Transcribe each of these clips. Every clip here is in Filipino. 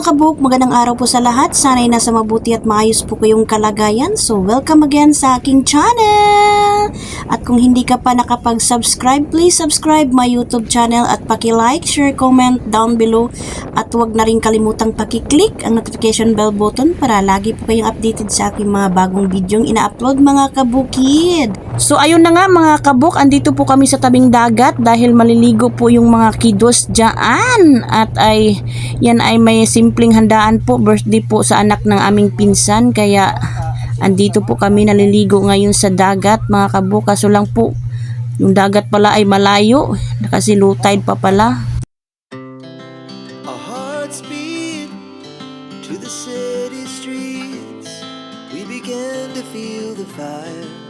Mga kabuk! Magandang araw po sa lahat. Sana'y nasa mabuti at maayos po kayong kalagayan. So, welcome again sa aking channel! At kung hindi ka pa nakapag-subscribe, please subscribe my YouTube channel at paki-like, share, comment down below. At huwag na rin kalimutang paki-click ang notification bell button para lagi po kayong updated sa aking mga bagong videong ina-upload mga kabukid. So, ayun na nga mga kabuk, andito po kami sa tabing dagat dahil maliligo po yung mga kiddos dyan. At ay, yan ay may simpleng handaan po, birthday po sa anak ng aming pinsan. Kaya, andito po kami naliligo ngayon sa dagat mga kabuk. Kaso lang po, yung dagat pala ay malayo kasi low tide pa pala. To the city streets. We began to feel the fire.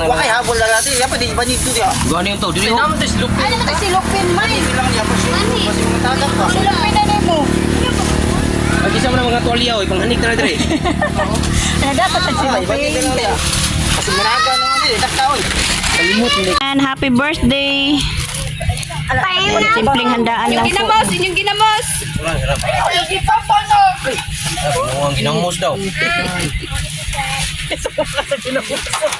Wakay habol lang natin. Yan pa di ba dito dia? Gano yung to? Dili ko. Naman tes lupi. Ano naman si Lupin, May? Lang ya pa siya. Kasi matagap pa. Si Lupin na mo. Ay, isa mo na mga tuwalya, oy. Panghanig na dre. Kaya dapat si di lang dia? Kasi maraga naman eh. Dakta oy. Kalimut hindi. And happy birthday! Yan, simpleng handaan lang po. Ginamos, inyong ginamos. Oo, ang ginangmos daw.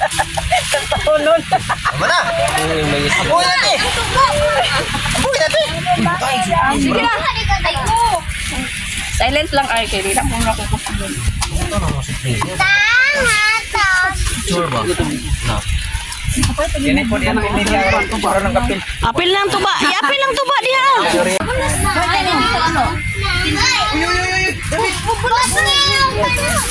Tama na. Uy, Abuhay natin. Abuhay natin. Sige lang. Silent lang ay kay Rina kung ako sure ba? Na. Kini po yan ang media ron para ng kapil. Apil lang! Apil lang tuba diha! Ano? Isaw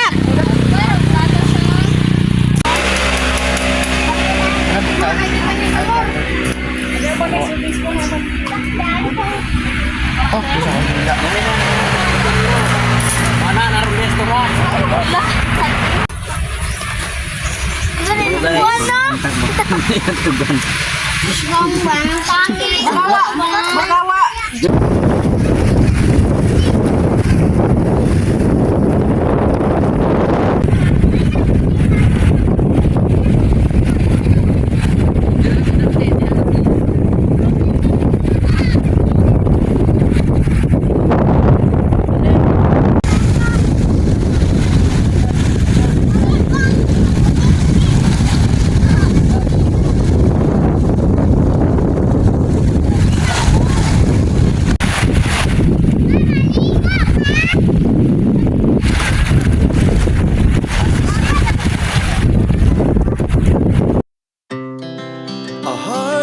Kau na nak! Mana naroon resto mo? Our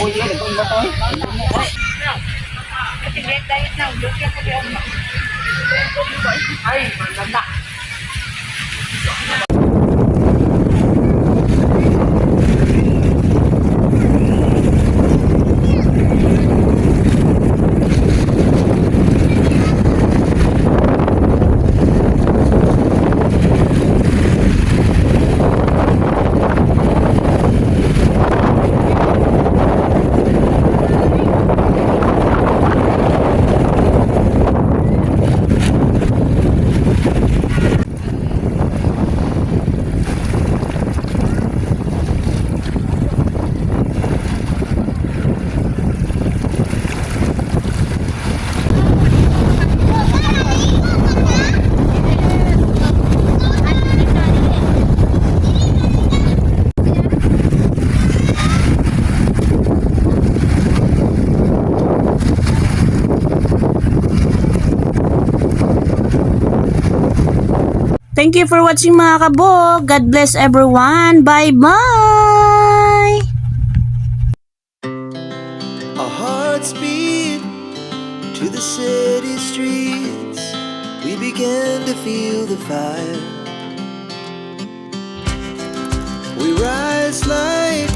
Cô dưới đừng có nó tới. Cái tiền đây, nào dưới kia có bị ông mà. Ai mà nó nặng. Thank you for watching mga kabog. God bless everyone. Bye-bye! Our hearts beat to the city streets. We began to feel the fire. We rise like